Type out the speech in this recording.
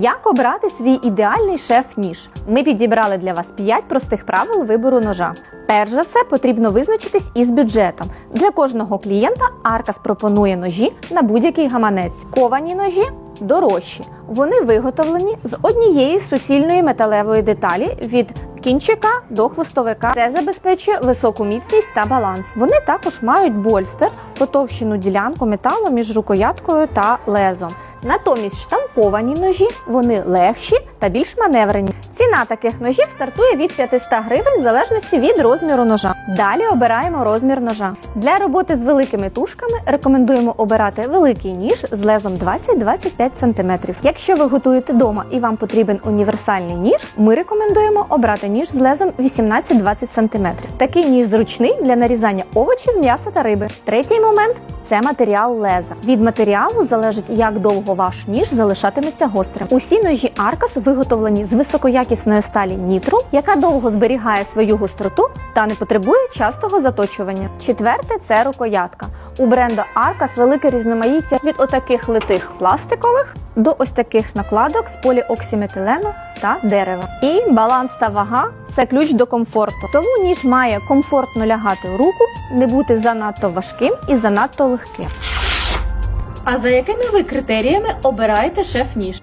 Як обрати свій ідеальний шеф-ніж? Ми підібрали для вас 5 простих правил вибору ножа. Перш за все, потрібно визначитись із бюджетом. Для кожного клієнта Аркас пропонує ножі на будь-який гаманець. Ковані ножі дорожчі. Вони виготовлені з однієї суцільної металевої деталі від кінчика до хвостовика. Це забезпечує високу міцність та баланс. Вони також мають больстер, потовщену ділянку металу між рукояткою та лезом. Натомість штамповані ножі вони легші та більш маневрені. Ціна таких ножів стартує від 500 гривень в залежності від розміру ножа. Далі обираємо розмір ножа. Для роботи з великими тушками рекомендуємо обирати великий ніж з лезом 20-25 см. Якщо ви готуєте вдома і вам потрібен універсальний ніж, ми рекомендуємо обрати ніж з лезом 18-20 см. Такий ніж зручний для нарізання овочів, м'яса та риби. Третій момент це матеріал леза. Від матеріалу залежить, як довго ваш ніж залишатиметься гострим. Усі ножі Аркас виготовлені з високоякісної сталі нітру, яка довго зберігає свою гостроту та не потребує частого заточування. Четверте це рукоятка. У бренду Аркас велике різноманіття від отаких литих пластикових до ось таких накладок з поліоксиметилену та дерева. І баланс та вага це ключ до комфорту. Тому ніж має комфортно лягати в руку, не бути занадто важким і занадто легким. А за якими ви критеріями обираєте шеф-ніж?